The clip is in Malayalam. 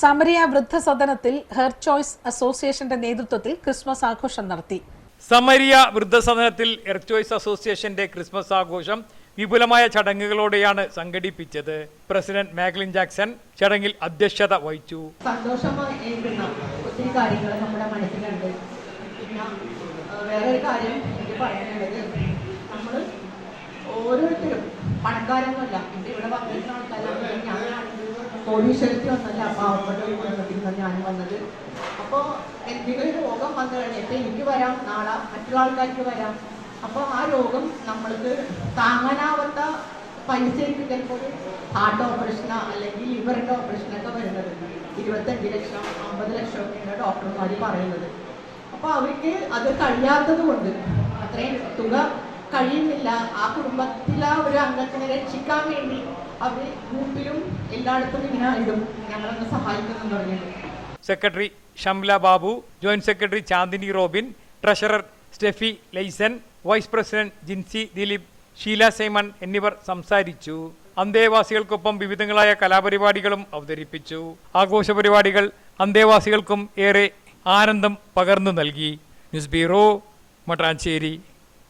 സമരിയ വൃദ്ധസദനത്തിൽ ഹെർ ചോയ്സ് അസോസിയേഷന്റെ നേതൃത്വത്തിൽ ക്രിസ്മസ് ആഘോഷം നടത്തി. സമരിയ വൃദ്ധസദനത്തിൽ ചോയ്സ് അസോസിയേഷന്റെ ക്രിസ്മസ് ആഘോഷം വിപുലമായ ചടങ്ങുകളോടെയാണ് സംഘടിപ്പിച്ചത്. പ്രസിഡന്റ് മാഗ്ലിൻ ജാക്സൺ ചടങ്ങിൽ അധ്യക്ഷത വഹിച്ചു. ഒത്തിരി കാര്യങ്ങൾ നമ്മുടെ മനസ്സിലുണ്ട്. പിന്നെ വേറൊരു കാര്യം എനിക്ക് പറയാനുള്ളത്. നമ്മൾ ഓരോരുത്തരും പണക്കാരൊന്നുമല്ല. ഇവിടെ വന്നിരുന്ന ആൾക്കാരാണ് ഞാനാണെങ്കിൽ കോടീശ്വരത്തിൽ വന്നല്ല പാവപ്പെട്ട ഒരു കുടുംബത്തിൽ നിന്ന് ഞാൻ വന്നത്. അപ്പോൾ എന്തെങ്കിലും രോഗം വന്നു കഴിഞ്ഞാൽ ഇപ്പം എനിക്ക് വരാം നാളെ മറ്റുള്ള ആൾക്കാർക്ക് വരാം. അപ്പോൾ ആ രോഗം നമ്മൾക്ക് താങ്ങാനാവാത്ത പൈസയ്ക്ക് ചിലപ്പോൾ ഹാർട്ട് ഓപ്പറേഷനോ അല്ലെങ്കിൽ ലിവറിന്റെ ഓപ്പറേഷനൊക്കെ വരുന്നത്. ഇരുപത്തഞ്ച് ലക്ഷം അമ്പത് ലക്ഷം ഒക്കെയാണ് ഡോക്ടർമാർ പറയുന്നത്. അപ്പോൾ അവർക്ക് അത് കഴിയാത്തത് കൊണ്ട് അത്രയും തുക കഴിയുന്നില്ല ആ കുടുംബത്തിലെ ഒരു അംഗത്തിനെ രക്ഷിക്കാൻ വേണ്ടി അവർ ഗ്രൂപ്പിലും എല്ലായിടത്തും ഇങ്ങനെ ഇടും ഞങ്ങളൊന്ന് സഹായിക്കുന്നു secretary Shamla Babu joint secretary Chandini Robin treasurer Steffi Laisan vice president Jincy Dileep Sheela Simon എന്നിവർ സംസാരിച്ചു. അന്തേവാസികൾക്കൊപ്പം വിവിധങ്ങളായ കലാപരിപാടികളും അവതരിപ്പിച്ചു. ആഘോഷ പരിപാടികൾ അന്തേവാസികൾക്കും ഏറെ ആനന്ദം പകർന്നു നൽകി. News bureau Mattancherry.